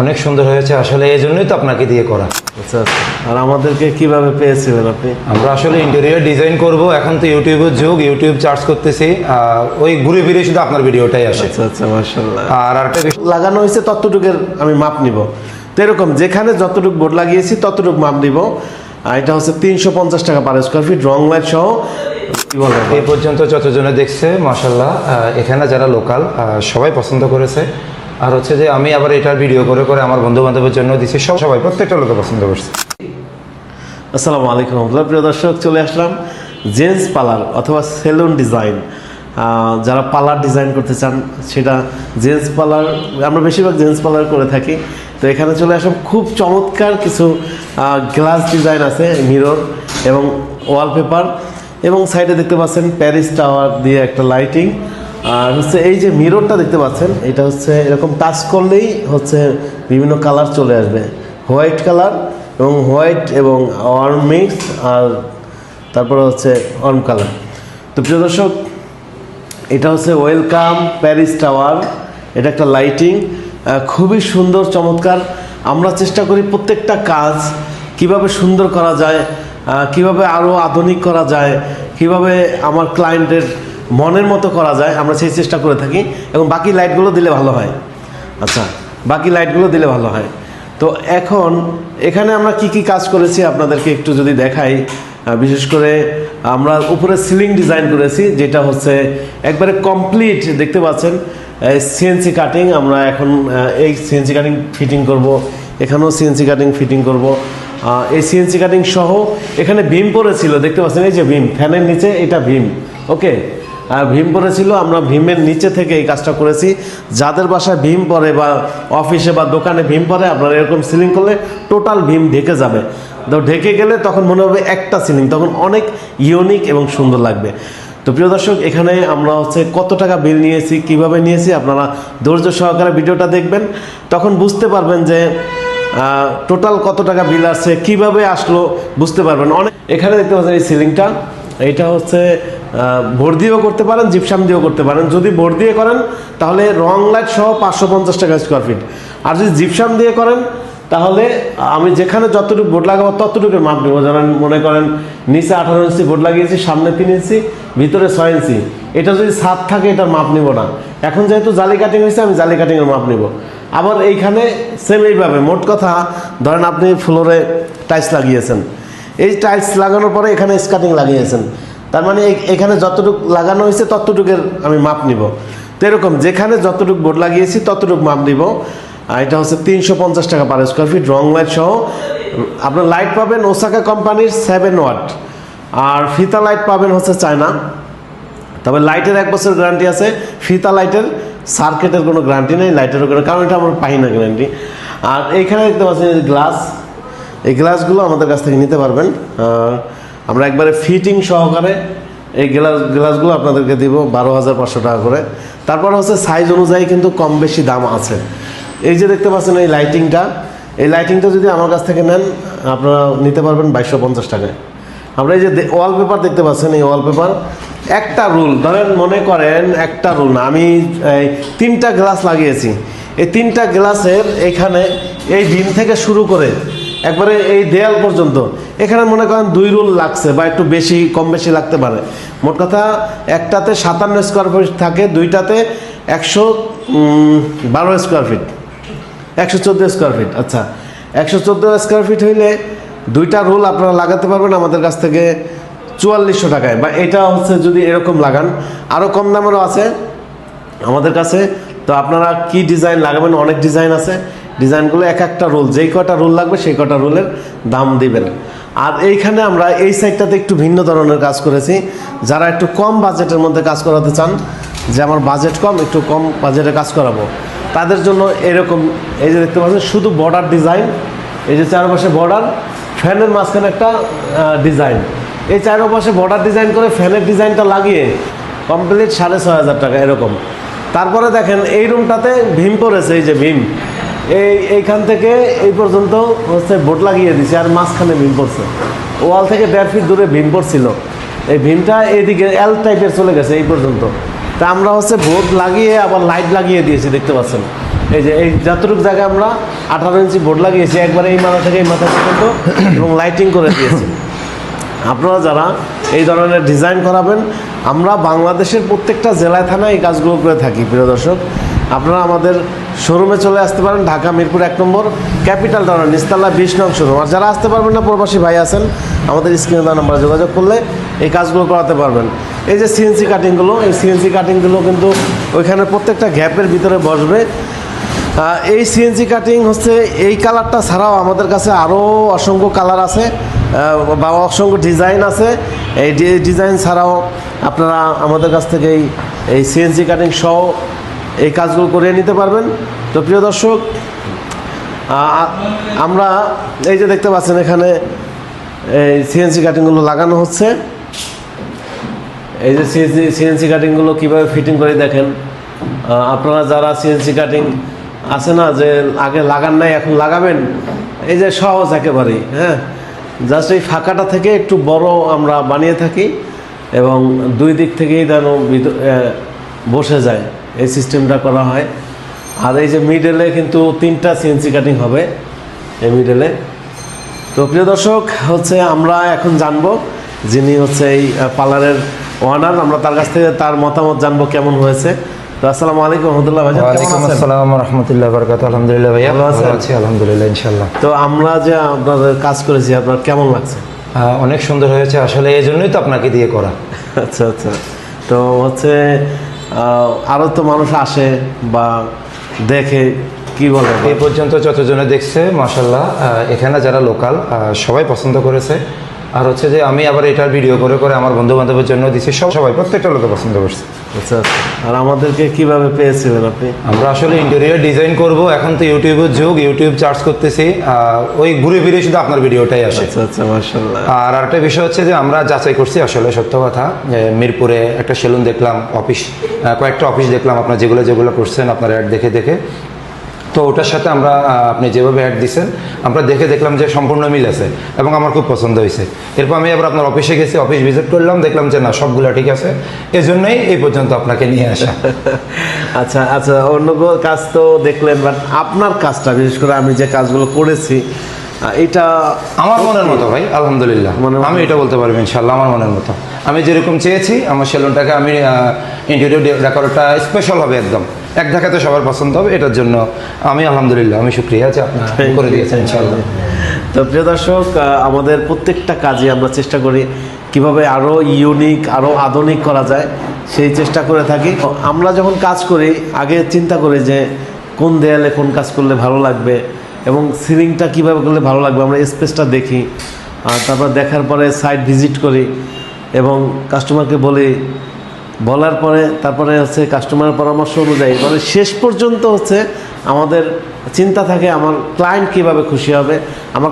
অনেক সুন্দর হয়েছে। আসলে এই জন্যই তো আপনাকে দিয়ে করা। আচ্ছা আচ্ছা। আর আমাদেরকে কীভাবে পেয়েছিলেন আপনি? আমরা আসলে ইন্টেরিয়র ডিজাইন করব। এখন তো ইউটিউবের যুগ ইউটিউব চার্জ করতেছি। ওই ঘুরে ফিরে শুধু আপনার ভিডিওটাই আসে। আচ্ছা আচ্ছা আর আরেকটা লাগানো হয়েছে ততটুকের আমি মাপ নিব। তো এরকম যেখানে যতটুকু বোর্ড লাগিয়েছি ততটুকু মাপ নিব আর এটা হচ্ছে তিনশো পঞ্চাশ টাকা পার স্কোয়ার ফিট রং লাইট সহ। এই পর্যন্ত যতজনে দেখছে মাসাল্লাহ এখানে যারা লোকাল সবাই পছন্দ করেছে। আর হচ্ছে যে আমি আবার এটার ভিডিও করে করে আমার বন্ধু বান্ধবের জন্য দিছি। সব সবাই, প্রত্যেকটা লোকে পছন্দ করছে। আসসালামু আলাইকুম রহমতুল্লাহ। প্রিয় দর্শক, চলে আসলাম জেন্টস পার্লার অথবা সেলুন ডিজাইন। যারা পার্লার ডিজাইন করতে চান, সেটা জেন্টস পার্লার, আমরা বেশিরভাগ জেন্টস পার্লার করে থাকি। তো এখানে চলে আসলাম। খুব চমৎকার কিছু গ্লাস ডিজাইন আছে মিরর এবং ওয়ালপেপার এবং সাইডে দেখতে পাচ্ছেন প্যারিস টাওয়ার দিয়ে একটা লাইটিং আর হচ্ছে এই যে মিররটা দেখতে পাচ্ছেন, এটা হচ্ছে এরকম টাচ করলেই হচ্ছে বিভিন্ন কালার চলে আসবে। হোয়াইট কালার এবং হোয়াইট এবং অর্ম মিক্স আর তারপরে হচ্ছে অর্ম কালার তো প্রিয় দর্শক, এটা হচ্ছে ওয়েলকাম প্যারিস টাওয়ার এটা একটা লাইটিং খুবই সুন্দর, চমৎকার। আমরা চেষ্টা করি প্রত্যেকটা কাজ কীভাবে সুন্দর করা যায় কীভাবে আরও আধুনিক করা যায়, কীভাবে আমার ক্লায়েন্টের মনের মতো করা যায়, আমরা সেই চেষ্টা করে থাকি এবং বাকি লাইটগুলো দিলে ভালো হয়। আচ্ছা বাকি লাইটগুলো দিলে ভালো হয়। তো এখন এখানে আমরা কি কি কাজ করেছি আপনাদেরকে একটু যদি দেখাই বিশেষ করে আমরা উপরে সিলিং ডিজাইন করেছি, যেটা হচ্ছে একবারে কমপ্লিট দেখতে পাচ্ছেন সিএনসি কাটিং আমরা এখন এই সিএনসি কাটিং ফিটিং করব, এখানেও সিএনসি কাটিং ফিটিং করব। এই সিএনসি কাটিং সহ এখানে ভীম পড়েছিল, দেখতে পাচ্ছেন, এই যে ভীম, ফ্যানের নিচে এটা ভীম ওকে ভীম পড়েছিল, আমরা ভীমের নিচে থেকে এই কাজটা করেছি। যাদের বাসায় ভীম পরে বা অফিসে বা দোকানে ভীম পরে আপনারা এরকম সিলিং করলে টোটাল ভীম ঢেকে যাবে। তো ঢেকে গেলে তখন মনে হবে একটা সিলিং তখন অনেক ইউনিক এবং সুন্দর লাগবে। তো প্রিয় দর্শক, এখানে আমরা হচ্ছে কত টাকা বিল নিয়েছি, কীভাবে নিয়েছি, আপনারা ধৈর্য সহকারে ভিডিওটা দেখবেন। তখন বুঝতে পারবেন যে টোটাল কত টাকা বিল আসছে, কীভাবে আসলো, বুঝতে পারবেন। অনেক এখানে দেখতে পাচ্ছেন এই সিলিংটা এটা হচ্ছে ভোর দিয়েও করতে পারেন, জিপসাম দিয়েও করতে পারেন। যদি ভোর দিয়ে করেন, তাহলে রং লাইট সহ পাঁচশো পঞ্চাশ টাকা স্কোয়ার ফিট আর যদি জিপসাম দিয়ে করেন, তাহলে আমি যেখানে যতটুকু বোর্ড লাগাবো ততটুকু মাপ নেব। যেমন মনে করেন, নিচে আঠারো ইঞ্চি বোর্ড লাগিয়েছি, সামনে তিন ইঞ্চি, ভিতরে ছয় ইঞ্চি। এটা যদি সাত থাকে, এটার মাপ নিব না। এখন যেহেতু জালি কাটিং হয়েছে, আমি জালি কাটিংয়ের মাপ নিব। আবার এইখানে সেম এইভাবে, মোট কথা, ধরেন আপনি ফ্লোরে টাইলস লাগিয়েছেন। এই টাইলস লাগানোর পরে এখানে স্কাটিং লাগিয়েছেন। তার মানে এখানে যতটুকু লাগানো হয়েছে, ততটুকের আমি মাপ নিব। তো এরকম, যেখানে যতটুকু বোর্ড লাগিয়েছি, ততটুকু মাপ নিব। আর এটা হচ্ছে তিনশো পঞ্চাশ টাকা পার স্কোয়ার ফিট রং লাইট সহ। আপনার লাইট পাবেন ওসাকা কোম্পানির সেভেন ওয়াট আর ফিতা লাইট পাবেন হচ্ছে চায়না তবে লাইটের এক বছর গ্যারান্টি আছে। ফিতা লাইটের সার্কিটের কোনো গ্যারান্টি নেই লাইটেরও কোনো কারণ এটা আমরা পাই না গ্যারান্টি আর এইখানে দেখতে পাচ্ছেন এই গ্লাস এই গ্লাসগুলো আমাদের কাছ থেকে নিতে পারবেন। আমরা একবারে ফিটিং সহকারে এই গ্লাস গ্লাসগুলো আপনাদেরকে দিব বারো হাজার পাঁচশো টাকা করে। তারপর হচ্ছে সাইজ অনুযায়ী কিন্তু কম বেশি দাম আছে। এই যে দেখতে পাচ্ছেন এই লাইটিংটা এই লাইটিংটা যদি আমার কাছ থেকে নেন, আপনারা নিতে পারবেন বাইশশো পঞ্চাশ টাকায়। আমরা এই যে ওয়ালপেপার দেখতে পাচ্ছেন এই ওয়ালপেপার একটা রুল ধরেন মনে করেন একটা রুল আমি তিনটা গ্লাস লাগিয়েছি। এই তিনটা গ্লাসের এখানে এই ডিম থেকে শুরু করে একবারে এই দেয়াল পর্যন্ত। এখানে মনে করেন দুই রুল লাগছে বা একটু বেশি কম বেশি লাগতে পারে। মোট কথা, একটাতে সাতান্ন স্কোয়ার ফিট থাকে, দুইটাতে একশো বারো স্কোয়ার ফিট একশো চোদ্দ স্কোয়ার ফিট আচ্ছা। একশো চোদ্দ স্কোয়ার ফিট হইলে দুইটা রোল আপনারা লাগাতে পারবেন আমাদের কাছ থেকে চুয়াল্লিশশো টাকায়। বা এটা হচ্ছে যদি এরকম লাগান। আরও কম দামেরও আছে আমাদের কাছে। তো আপনারা কি ডিজাইন লাগাবেন? অনেক ডিজাইন আছে। ডিজাইনগুলো এক একটা রোল, যেই কটা রোল লাগবে সেই কটা রোলের দাম দিবেন। আর এইখানে আমরা এই সাইডটাতে একটু ভিন্ন ধরনের কাজ করেছি। যারা একটু কম বাজেটের মধ্যে কাজ করাতে চান, যে আমার বাজেট কম, একটু কম বাজেটে কাজ করাবো, তাদের জন্য এরকম, এই যে দেখতে পাচ্ছেন, শুধু বর্ডার ডিজাইন, এই যে চারপাশে বর্ডার, ফ্যানের মাঝখানে একটা ডিজাইন। এই চারপাশে বর্ডার ডিজাইন করে ফ্যানের ডিজাইনটা লাগিয়ে কমপ্লিট সাড়ে ছয় হাজার টাকা, এরকম। তারপরে দেখেন, এই রুমটাতে ভীম পড়েছে, এই যে ভীম। এই এইখান থেকে এই পর্যন্ত হচ্ছে বোট লাগিয়ে দিছে আর মাঝখানে ভীম পড়ছে। ওয়াল থেকে দেড় ফিট দূরে ভীম পড়ছিল। এই ভীমটা এইদিকে এল টাইপের চলে গেছে এই পর্যন্ত। তা আমরা হচ্ছে বোর্ড লাগিয়ে আবার লাইট লাগিয়ে দিয়েছি, দেখতে পাচ্ছেন? এই যে এই যতটুকু জায়গায় আমরা আঠারো ইঞ্চি বোর্ড লাগিয়েছি, একবারে এই মাথা থেকে এই মাথা পর্যন্ত এবং লাইটিং করে দিয়েছি। আপনারা যারা এই ধরনের ডিজাইন করাবেন, আমরা বাংলাদেশের প্রত্যেকটা জেলায় থানায় এই কাজগুলো করে থাকি, প্রিয় দর্শক। আপনারা আমাদের শোরুমে চলে আসতে পারেন, ঢাকা, মিরপুর এক নম্বর, ক্যাপিটাল টাউন, নিস্তালা বিশ নং শোরুম। আর যারা আসতে পারবেন না, প্রবাসী ভাই আছেন, আমাদের স্ক্রিনে দেওয়া নাম্বারে যোগাযোগ করলে এই কাজগুলো করাতে পারবেন। এই যে সিএনসি কাটিংগুলো এই সিএনসি কাটিংগুলো কিন্তু ওইখানে প্রত্যেকটা গ্যাপের ভিতরে বসবে। এই সিএনজি কাটিং হচ্ছে, এই কালারটা ছাড়াও আমাদের কাছে আরও অসংখ্য কালার আছে বা অসংখ্য ডিজাইন আছে। এই ডিজাইন ছাড়াও আপনারা আমাদের কাছ থেকে এই সিএনজি কাটিং সহ এই কাজগুলো করে নিতে পারবেন। তো প্রিয় দর্শক আমরা এই যে দেখতে পাচ্ছেন এখানে এই সিএনসি কাটিংগুলো লাগানো হচ্ছে। এই যে সিএনসি সিএনসি কাটিংগুলো কীভাবে ফিটিং করে দেখেন। আপনারা যারা সিএনসি কাটিং আছে না, যে আগে লাগান নাই, এখন লাগাবেন, এই যে সহজ একেবারেই হ্যাঁ? জাস্ট এই ফাঁকাটা থেকে একটু বড় আমরা বানিয়ে থাকি এবং দুই দিক থেকেই যেন বসে যায়। এই সিস্টেমটা করা হয়। আর এই যে মিডলে কিন্তু তিনটা সিএনসি কাটিং হবে এই মিডলে তো প্রিয় দর্শক হচ্ছে আমরা এখন জানব যিনি হচ্ছে এই পার্লারের ওনার আমরা তার কাছ থেকে তার মতামত জানব কেমন হয়েছে। তো আসসালামু আলাইকুম রহমতুল্লাহ ভাই ওয়ালাইকুম আসসালাম রহমতুল্লাহ বরকাত আলহামদুলিল্লাহ ভাইয়া। ভালো আছেন? আছি আলহামদুলিল্লাহ তো আমরা যে আপনাদের কাজ করেছি আপনার কেমন লাগছে? অনেক সুন্দর হয়েছে আসলে এই জন্যই তো আপনাকে দিয়ে করা। আচ্ছা আচ্ছা। তো হচ্ছে আহ, আরও তো মানুষ আসে বা দেখে কি বলে এ পর্যন্ত যতজনে দেখছে মাসাল্লাহ এখানে যারা লোকাল সবাই পছন্দ করেছে। আর হচ্ছে যে আমি আবার এটার ভিডিও করে করে আমার বন্ধু বান্ধবের জন্য দিছি। সব সবাই প্রত্যেকটা লোকে পছন্দ করছে। আচ্ছা আচ্ছা। আর আমাদেরকে কীভাবে পেয়েছিলেন আপনি? আমরা আসলে ইন্টেরিয়ার ডিজাইন করব। এখন তো ইউটিউবের যুগ ইউটিউব চার্জ করতেছি। ওই ঘুরে ফিরে শুধু আপনার ভিডিওটাই আসে। আচ্ছা আচ্ছা আর আরেকটা বিষয় হচ্ছে যে আমরা যাচাই করছি আসলে সত্য কথা। মিরপুরে একটা সেলুন দেখলাম অফিস কয়েকটা অফিস দেখলাম। আপনার যেগুলো যেগুলো করছেন আপনার অ্যাড দেখে দেখে। তো ওটার সাথে আমরা আপনি যেভাবে অ্যাড দিছেন, আমরা দেখে দেখলাম যে সম্পূর্ণ মিল আছে এবং আমার খুব পছন্দ হয়েছে। এরপর আমি আবার আপনার অফিসে গেছি অফিস ভিজিট করলাম, দেখলাম যে না, সবগুলো ঠিক আছে। এজন্যই এই পর্যন্ত আপনাকে নিয়ে আসা। আচ্ছা আচ্ছা অন্য কাজ তো দেখলেন বাট আপনার কাজটা, বিশেষ করে আমি যে কাজগুলো করেছি এটা আমার মনের মতো ভাই আলহামদুলিল্লাহ। আমি এটা বলতে পারব ইনশাল্লাহ আমার মনের মতো। আমি যেরকম চেয়েছি আমার সেলুনটাকে আমি ইন্টেরিয়র ডেকোরটা স্পেশাল হবে একদম। এক দেখাতে সবার পছন্দ হবে এটার জন্য আমি আলহামদুলিল্লাহ আমি শুক্রিয়া যে আপনার করে দিয়েছেন ইনশাল্লাহ তো প্রিয় দর্শক আমাদের প্রত্যেকটা কাজে আমরা চেষ্টা করি কীভাবে আরও ইউনিক আরও আধুনিক করা যায় সেই চেষ্টা করে থাকি। আমরা যখন কাজ করি আগে চিন্তা করি যে কোন দেয়ালে কোন কাজ করলে ভালো লাগবে এবং সিলিংটা কীভাবে করলে ভালো লাগবে, আমরা স্পেসটা দেখি। আর তারপর দেখার পরে সাইট ভিজিট করি এবং কাস্টমারকে বলি, বলার পরে তারপরে হচ্ছে কাস্টমারের পরামর্শ অনুযায়ী। মানে শেষ পর্যন্ত হচ্ছে আমাদের চিন্তা থাকে, আমার ক্লায়েন্ট কীভাবে খুশি হবে, আমার